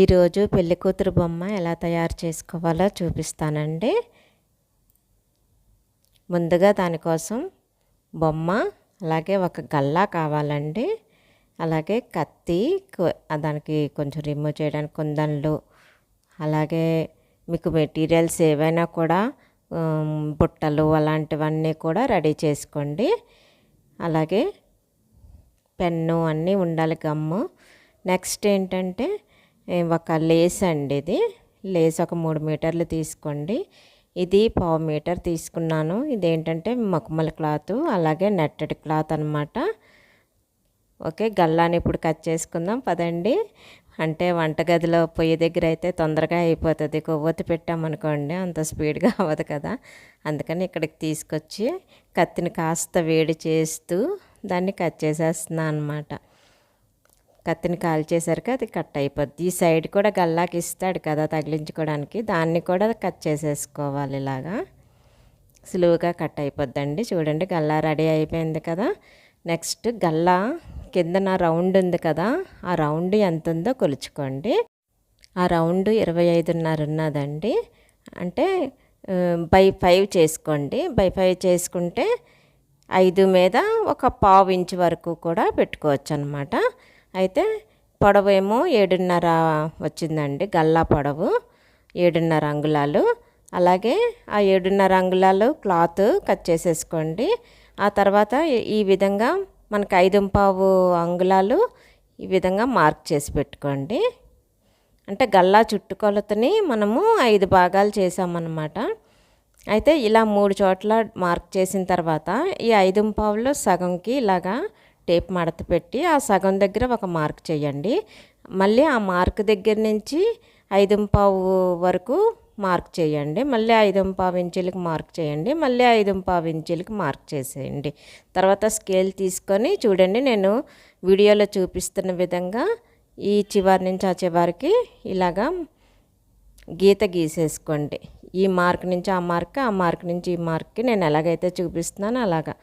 ఈరోజు పెళ్ళి కూతురు బొమ్మ ఎలా తయారు చేసుకోవాలో చూపిస్తానండి. ముందుగా దానికోసం బొమ్మ అలాగే ఒక గల్లా కావాలండి. అలాగే కత్తి దానికి కొంచెం రిమూవ్ చేయడానికి కుందన్లు అలాగే మీకు మెటీరియల్స్ ఏవైనా కూడా బుట్టలు అలాంటివన్నీ కూడా రెడీ చేసుకోండి. అలాగే పెన్ను అన్నీ ఉండాలి గమ్ము. నెక్స్ట్ ఏంటంటే ఒక లేస్ అండి ఇది. లేస్ ఒక మూడు మీటర్లు తీసుకోండి. ఇది పావు మీటర్ తీసుకున్నాను. ఇదేంటంటే మకుమల క్లాత్ అలాగే నెట్టెడ్ క్లాత్ అనమాట ఓకే గల్లాని ఇప్పుడు కట్ చేసుకుందాం పదండి. అంటే వంటగదిలో పొయ్యి దగ్గర అయితే తొందరగా అయిపోతుంది. కొవ్వొత్తి పెట్టామనుకోండి అంత స్పీడ్గా అవ్వదు కదా. అందుకని ఇక్కడికి తీసుకొచ్చి కత్తిని కాస్త వేడి చేస్తూ దాన్ని కట్ చేసేస్తున్నాను అనమాట కత్తిని కాల్చేసరికి అది కట్ అయిపోద్ది. ఈ సైడ్ కూడా గల్లాకి ఇస్తాడు కదా తగిలించుకోవడానికి. దాన్ని కూడా కట్ చేసేసుకోవాలి ఇలాగా. సులువుగా కట్ అయిపోద్దండి. చూడండి గల్లా రెడీ అయిపోయింది కదా. నెక్స్ట్ గల్లా కిందన రౌండ్ ఉంది కదా. ఆ రౌండ్ ఎంత ఉందో కొలుచుకోండి. ఆ రౌండ్ ఇరవై ఐదున్నర ఉన్నదండి. అంటే బై ఫైవ్ చేసుకోండి. బై ఫైవ్ చేసుకుంటే ఐదు మీద ఒక పావు ఇంచు వరకు కూడా పెట్టుకోవచ్చు అనమాట అయితే పొడవు ఏమో ఏడున్నర వచ్చిందండి గల్లా పొడవు ఏడున్నర అంగుళాలు. అలాగే ఆ ఏడున్నర అంగుళాలు క్లాత్ కట్ చేసేసుకోండి. ఆ తర్వాత ఈ విధంగా మనకు ఐదు పావు అంగుళాలు ఈ విధంగా మార్క్ చేసి పెట్టుకోండి. అంటే గల్లా చుట్టుకొలతని మనము ఐదు భాగాలు చేసామన్నమాట. అయితే ఇలా మూడు చోట్ల మార్క్ చేసిన తర్వాత ఈ ఐదు పావులో సగంకి ఇలాగా టేప్ మడత పెట్టి ఆ సగం దగ్గర ఒక మార్క్ చేయండి. మళ్ళీ ఆ మార్క్ దగ్గర నుంచి ఐదు పావు వరకు మార్క్ చేయండి. మళ్ళీ ఐదు పావు ఇంచులకి మార్క్ చేయండి. మళ్ళీ ఐదు పావు ఇంచులకి మార్క్ చేసేయండి. తర్వాత స్కేల్ తీసుకొని చూడండి. నేను వీడియోలో చూపిస్తున్న విధంగా ఈ చివరి నుంచి ఆ చివరికి ఇలాగా గీత గీసేసుకోండి. ఈ మార్క్ నుంచి ఆ మార్క్ ఆ మార్క్ నుంచి ఈ మార్క్కి నేను ఎలాగైతే చూపిస్తున్నానో అలాగా.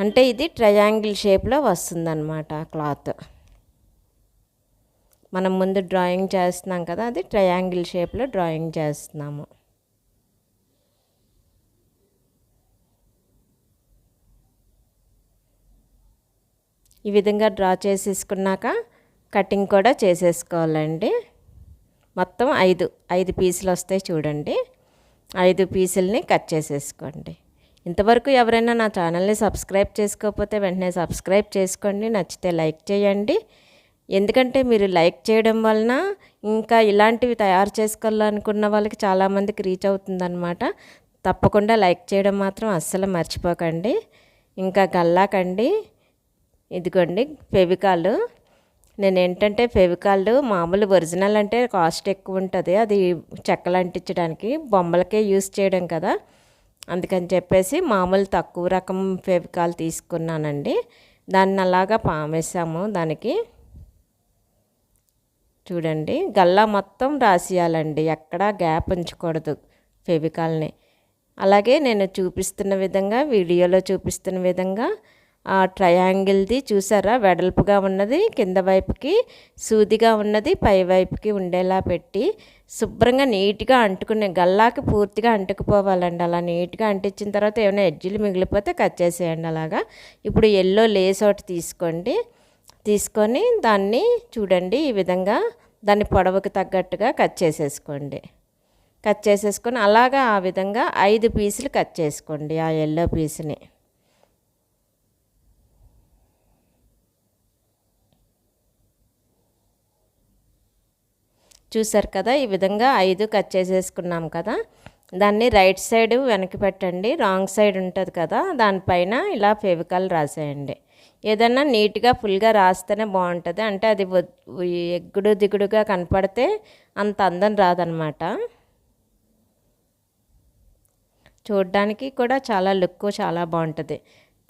అంటే ఇది ట్రయాంగిల్ షేప్లో వస్తుందన్నమాట క్లాత్ మనం ముందు డ్రాయింగ్ చేస్తున్నాం కదా అది ట్రయాంగిల్ షేప్లో డ్రాయింగ్ చేస్తున్నాము. ఈ విధంగా డ్రా చేసేసుకున్నాక కటింగ్ కూడా చేసేసుకోవాలండి. మొత్తం ఐదు ఐదు పీసులు వస్తాయి చూడండి. ఐదు పీసుల్ని కట్ చేసేసుకోండి. ఇంతవరకు ఎవరైనా నా ఛానల్ని సబ్స్క్రైబ్ చేసుకోకపోతే వెంటనే సబ్స్క్రైబ్ చేసుకోండి నచ్చితే లైక్ చేయండి. ఎందుకంటే మీరు లైక్ చేయడం వలన ఇంకా ఇలాంటివి తయారు చేసుకోవాలనుకున్న వాళ్ళకి చాలామందికి రీచ్ అవుతుందన్నమాట. తప్పకుండా లైక్ చేయడం మాత్రం అస్సలు మర్చిపోకండి. ఇంకా గల్లాకండి. ఇదిగోండి ఫెవికాల్. నేను ఏంటంటే ఫెవికాల్ మామూలు ఒరిజినల్ అంటే కాస్ట్ ఎక్కువ ఉంటుంది. అది చెక్కలు అంటించడానికి బొమ్మలకే యూస్ చేయడం కదా. అందుకని చెప్పేసి మామూలు తక్కువ రకం ఫెవికాల్ తీసుకున్నానండి. దాన్ని అలాగా పామేసాము దానికి. చూడండి గల్లా మొత్తం రాసియాలండి. ఎక్కడా గ్యాప్ ఉంచకూడదు ఫెవికాల్ని. అలాగే నేను చూపిస్తున్న విధంగా వీడియోలో చూపిస్తున్న విధంగా ట్రయాంగిల్ది చూసారా? వెడల్పుగా ఉన్నది కింద వైపుకి సూదిగా ఉన్నది పై వైపుకి ఉండేలా పెట్టి శుభ్రంగా నీట్గా అంటుకునే గల్లాకి పూర్తిగా అంటుకుపోవాలండి. అలా నీట్గా అంటించిన తర్వాత ఏమైనా ఎడ్జిలు మిగిలిపోతే కట్ చేసేయండి అలాగా. ఇప్పుడు ఎల్లో లేస్ ఒకటి తీసుకోండి. తీసుకొని దాన్ని చూడండి ఈ విధంగా దాన్ని పొడవుకి తగ్గట్టుగా కట్ చేసేసుకోండి. కట్ చేసేసుకొని అలాగా ఆ విధంగా ఐదు పీసులు కట్ చేసుకోండి ఆ ఎల్లో పీస్ని చూసారు కదా ఈ విధంగా ఐదు కట్ చేసేసుకున్నాం కదా. దాన్ని రైట్ సైడ్ వెనక్కి పెట్టండి రాంగ్ సైడ్ ఉంటుంది కదా దానిపైన ఇలా ఫెవికాల్ రాసేయండి. ఏదన్నా నీట్గా ఫుల్గా రాస్తేనే బాగుంటుంది అంటే అది ఎగ్గుడు దిగుడుగా కనపడితే అంత అందం రాదనమాట. చూడ్డానికి కూడా చాలా లుక్ చాలా బాగుంటుంది.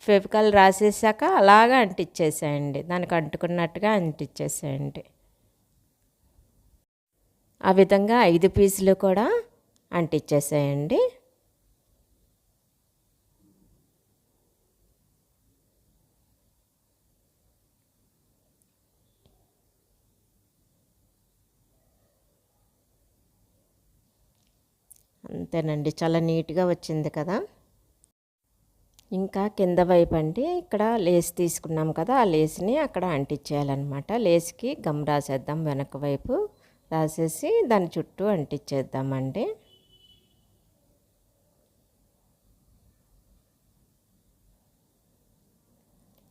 ఫెవికాల్ రాసేసాక అలాగా అంటించేసేయండి దానికి అంటుకున్నట్టుగా అంటించేసేయండి ఆ విధంగా ఐదు పీసులు కూడా అంటిచ్చేసేయండి. అంతేనండి చాలా నీట్గా వచ్చింది కదా. ఇంకా కింద వైపు అండి ఇక్కడ లేస్ తీసుకున్నాం కదా ఆ లేస్ని అక్కడ అంటించేయాలన్నమాట లేస్కి గమ్ రాసేద్దాం వెనక వైపు. రాసేసి దాని చుట్టూ అంటించేద్దామండి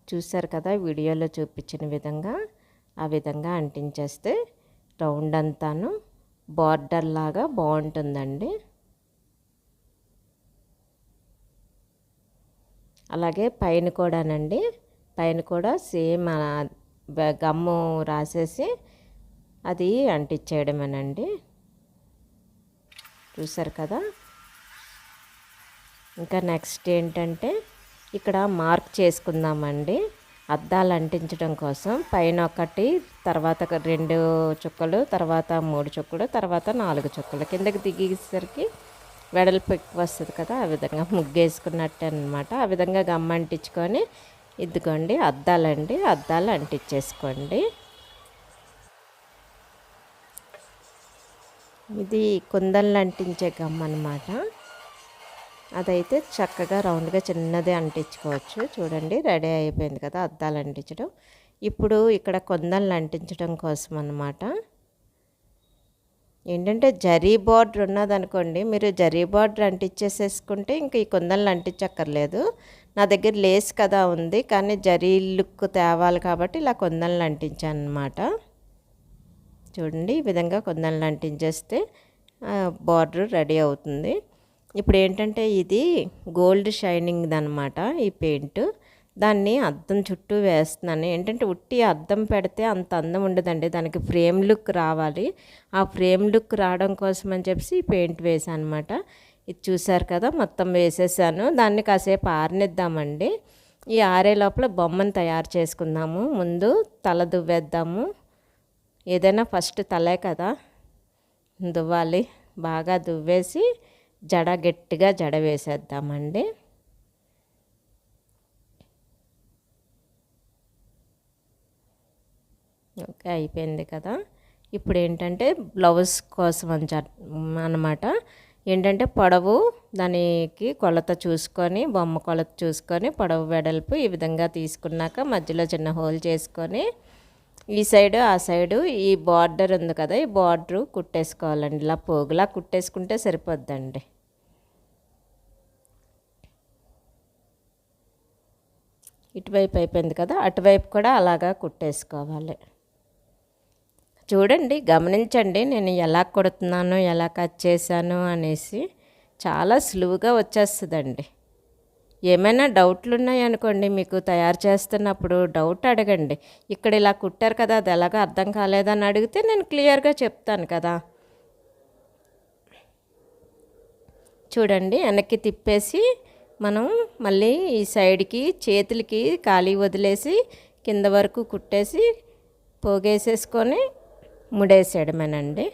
చూసారు కదా వీడియోలో చూపించిన విధంగా ఆ విధంగా అంటించేస్తే రౌండ్ అంతాను బార్డర్ లాగా బాగుంటుందండి. అలాగే పైన కూడానండి పైన కూడా సేమ్ గమ్ము రాసేసి అది అంటించేయడమేనండి. చూసారు కదా? ఇంకా నెక్స్ట్ ఏంటంటే ఇక్కడ మార్క్ చేసుకుందామండి. అద్దాలు అంటించడం కోసం పైన ఒకటి తర్వాత రెండు చుక్కలు తర్వాత మూడు చుక్కలు తర్వాత నాలుగు చుక్కలు. కిందకి దిగేసరికి వెడల్పు ఎక్కువ వస్తుంది కదా ఆ విధంగా ముగ్గేసుకున్నట్టు అనమాట ఆ విధంగా గమ్మ అంటించుకొని ఇదిగోండి అద్దాలండి అద్దాలు అంటించేసుకోండి. ఇది కుందన్లు అంటించే గమ్ అనమాట అదైతే చక్కగా రౌండ్గా చిన్నదే అంటించుకోవచ్చు. చూడండి రెడీ అయిపోయింది కదా అద్దాలు అంటించడం. ఇప్పుడు ఇక్కడ కొందన్లు అంటించడం కోసం అనమాట ఏంటంటే జరీ బార్డర్ ఉన్నదనుకోండి మీరు జరీ బార్డర్ అంటించేసేసుకుంటే ఇంక ఈ కొందళ్ళు అంటించక్కర్లేదు. నా దగ్గర లేస్ కదా ఉంది కానీ జరీ లుక్ తేవాలి కాబట్టి ఇలా కొందళ్ళు అంటించాను అనమాట చూడండి ఈ విధంగా కొందళ్ళు అంటించేస్తే బార్డర్ రెడీ అవుతుంది. ఇప్పుడు ఏంటంటే ఇది గోల్డ్ షైనింగ్ అనమాట ఈ పెయింట్. దాన్ని అద్దం చుట్టూ వేస్తున్నాను. ఏంటంటే ఉట్టి అద్దం పెడితే అంత అందం ఉండదండి. దానికి ఫ్రేమ్ లుక్ రావాలి. ఆ ఫ్రేమ్ లుక్ రావడం కోసం అని చెప్పి పెయింట్ వేసాను అనమాట ఇది చూసారు కదా మొత్తం వేసేసాను. దాన్ని కాసేపు ఆరనిద్దామండి. ఈ ఆరే లోపల బొమ్మను తయారు చేసుకుందాము. ముందు తల దువ్వేద్దాము. ఏదైనా ఫస్ట్ తలే కదా దువ్వాలి. బాగా దువ్వేసి జడ గట్టిగా జడ వేసేద్దామండి. ఓకే అయిపోయింది కదా. ఇప్పుడు ఏంటంటే బ్లౌజ్ కోసం అని అనమాట ఏంటంటే పొడవు దానికి కొలత చూసుకొని బొమ్మ కొలత చూసుకొని పొడవు వెడల్పు ఈ విధంగా తీసుకున్నాక మధ్యలో చిన్న హోల్ చేసుకొని ఈ సైడు ఆ సైడు ఈ బార్డర్ ఉంది కదా ఈ బార్డరు కుట్టేసుకోవాలండి. ఇలా పోగులా కుట్టేసుకుంటే సరిపోద్దండి. ఇటువైపు అయిపోయింది కదా అటువైపు కూడా అలాగా కుట్టేసుకోవాలి. చూడండి గమనించండి నేను ఎలా కుడుతున్నాను ఎలా కట్ చేశాను అనేసి చాలా సులువుగా వచ్చేస్తుందండి. ఏమైనా డౌట్లు ఉన్నాయనుకోండి మీకు తయారు చేస్తున్నప్పుడు డౌట్ అడగండి. ఇక్కడ ఇలా కుట్టారు కదా అది ఎలాగో అర్థం కాలేదని అడిగితే నేను క్లియర్గా చెప్తాను కదా. చూడండి వెనక్కి తిప్పేసి మనం మళ్ళీ ఈ సైడ్కి చేతులకి ఖాళీ వదిలేసి కింద వరకు కుట్టేసి పోగేసేసుకొని ముడేసేయడమేనండి.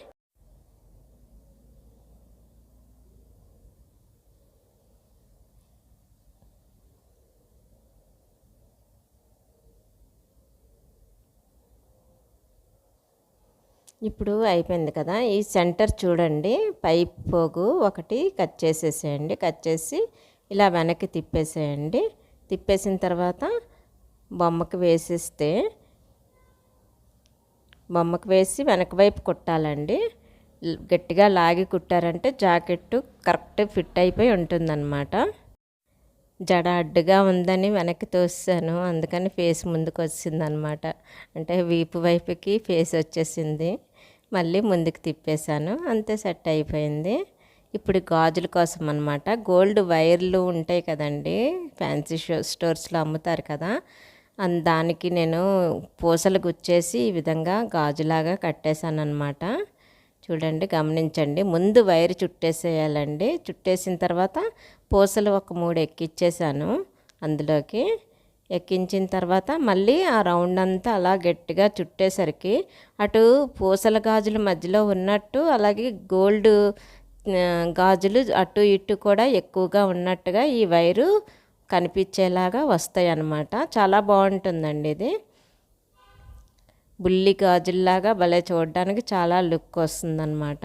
ఇప్పుడు అయిపోయింది కదా ఈ సెంటర్ చూడండి. పైప్ పోగు ఒకటి కట్ చేసేసేయండి. కట్ చేసి ఇలా వెనక్కి తిప్పేసేయండి. తిప్పేసిన తర్వాత బొమ్మకు వేసిస్తే బొమ్మకు వేసి వెనక వైపు కుట్టాలండి. గట్టిగా లాగి కుట్టారంటే జాకెట్టు కరెక్ట్ ఫిట్ అయిపోయి ఉంటుందన్నమాట. జడ అడ్డుగా ఉందని వెనక్కి తోసాను అందుకని ఫేస్ ముందుకు వచ్చిందనమాట అంటే వీపు వైపుకి ఫేస్ వచ్చేసింది. మళ్ళీ ముందుకు తిప్పేశాను. అంతే సెట్ అయిపోయింది. ఇప్పుడు గాజుల కోసం అనమాట గోల్డ్ వైర్లు ఉంటాయి కదండి ఫ్యాన్సీ షో స్టోర్స్లో అమ్ముతారు కదా. దానికి నేను పూసలు గుచ్చేసి ఈ విధంగా గాజులాగా కట్టేశాను అనమాట చూడండి గమనించండి. ముందు వైర్ చుట్టేసేయాలండి. చుట్టేసిన తర్వాత పూసలు ఒక మూడు ఎక్కిచ్చేసాను అందులోకి. ఎక్కించిన తర్వాత మళ్ళీ ఆ రౌండ్ అంతా అలా గట్టిగా చుట్టేసరికి అటు పూసల గాజుల మధ్యలో ఉన్నట్టు అలాగే గోల్డ్ గాజులు అటు ఇటు కూడా ఎక్కువగా ఉన్నట్టుగా ఈ వైరు కనిపించేలాగా వస్తాయి అన్నమాట చాలా బాగుంటుందండి ఇది. బుల్లి గాజుల్లాగా భలే చూడడానికి చాలా లుక్ వస్తుందన్నమాట.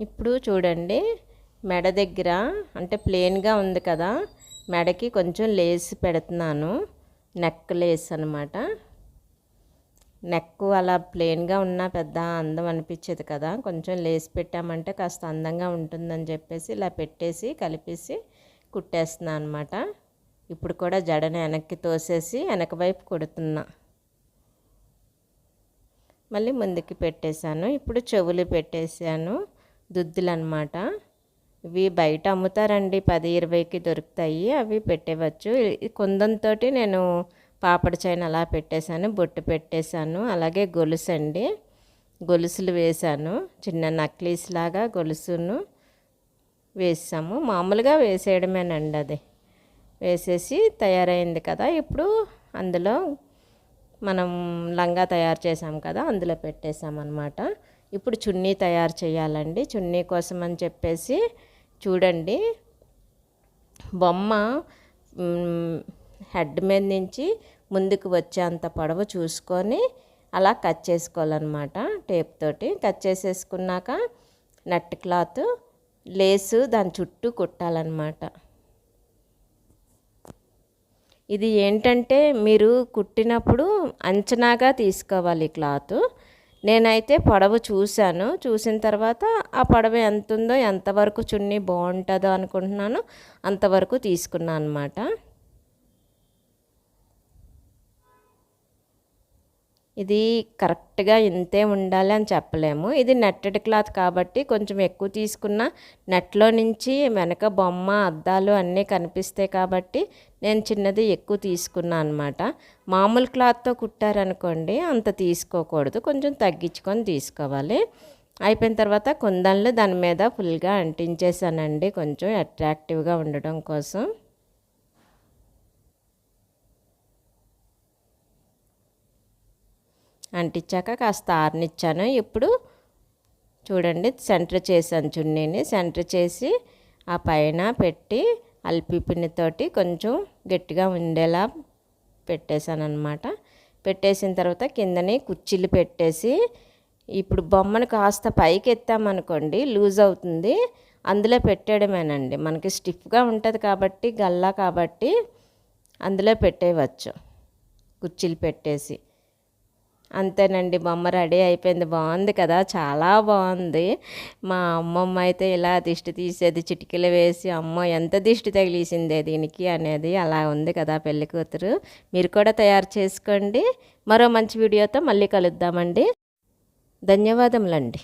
ఇప్పుడు చూడండి మెడ దగ్గర అంటే ప్లెయిన్గా ఉంది కదా మెడకి కొంచెం లేస్ పెడుతున్నాను నెక్ లేస్ అనమాట నెక్ అలా ప్లెయిన్గా ఉన్న పెద్ద అందం అనిపించేది కదా కొంచెం లేస్ పెట్టామంటే కాస్త అందంగా ఉంటుందని చెప్పేసి ఇలా పెట్టేసి కలిపేసి కుట్టేస్తున్నాను అనమాట ఇప్పుడు కూడా జడను వెనక్కి తోసేసి వెనక వైపు కొడుతున్నా. మళ్ళీ ముందుకి పెట్టేశాను. ఇప్పుడు చెవులు పెట్టేశాను. దుద్దులు అనమాట ఇవి బయట అమ్ముతారండి. పది ఇరవైకి దొరుకుతాయి. అవి పెట్టేవచ్చు. కుందంతో నేను పాపడి చైన్ అలా పెట్టేశాను. బొట్టు పెట్టేశాను. అలాగే గొలుసు అండి. గొలుసులు వేశాను. చిన్న నక్లీస్ లాగా గొలుసును వేసాము. మామూలుగా వేసేయడమేనండి అది. వేసేసి తయారైంది కదా. ఇప్పుడు అందులో మనం లంగా తయారు చేసాం కదా. అందులో పెట్టేసామన్నమాట ఇప్పుడు చున్నీ తయారు చేయాలండి. చున్నీ కోసం అని చెప్పేసి చూడండి. బొమ్మ హెడ్ మీద నుంచి ముందుకు వచ్చేంత పొడవు చూసుకొని అలా కట్ చేసుకోవాలన్నమాట టేప్ తోటి. కట్ చేసేసుకున్నాక నట్ క్లాత్ లేసు దాని చుట్టూ కుట్టాలన్నమాట. ఇది ఏంటంటే మీరు కుట్టినప్పుడు అంచనాగా తీసుకోవాలి క్లాత్. నేనైతే పొడవు చూశాను. చూసిన తర్వాత ఆ పడవ ఎంత ఉందో ఎంతవరకు చున్నీ బాగుంటుందో అనుకుంటున్నాను. అంతవరకు తీసుకున్నాను అనమాట ఇది కరెక్ట్గా ఇంతే ఉండాలి అని చెప్పలేము. ఇది నెట్టెడ్ క్లాత్ కాబట్టి కొంచెం ఎక్కువ తీసుకున్న నెట్లో నుంచి వెనక బొమ్మ అద్దాలు అన్నీ కనిపిస్తాయి కాబట్టి నేను చిన్నది ఎక్కువ తీసుకున్నా అనమాట మామూలు క్లాత్తో కుట్టారనుకోండి అంత తీసుకోకూడదు. కొంచెం తగ్గించుకొని తీసుకోవాలి. అయిపోయిన తర్వాత కుందన్లు దాని మీద ఫుల్గా అంటించేసానండి. కొంచెం అట్రాక్టివ్గా ఉండడం కోసం. అంటించాక కాస్త ఆరనిచ్చాను. ఇప్పుడు చూడండి సెంటర్ చేశాను చున్నీని. సెంటర్ చేసి ఆ పైన పెట్టి అల్పిపిన్నితోటి కొంచెం గట్టిగా ఉండేలా పెట్టేశాను అనమాట పెట్టేసిన తర్వాత కిందని కుర్చీలు పెట్టేసి ఇప్పుడు బొమ్మను కాస్త పైకి ఎత్తామనుకోండి లూజ్ అవుతుంది. అందులో పెట్టేయడమేనండి. మనకి స్టిఫ్గా ఉంటుంది కాబట్టి గల్లా కాబట్టి అందులో పెట్టేయవచ్చు. కుర్చీలు పెట్టేసి. అంతేనండి బొమ్మ రెడీ అయిపోయింది. బాగుంది కదా చాలా బాగుంది. మా అమ్మమ్మ అయితే ఇలా దిష్టి తీసేది చిటికలు వేసి అమ్మ ఎంత దిష్టి తగిలేసిందే దీనికి? అనేది అలా ఉంది కదా పెళ్ళి కూతురు. మీరు కూడా తయారు చేసుకోండి. మరో మంచి వీడియోతో మళ్ళీ కలుద్దామండి. ధన్యవాదములండి.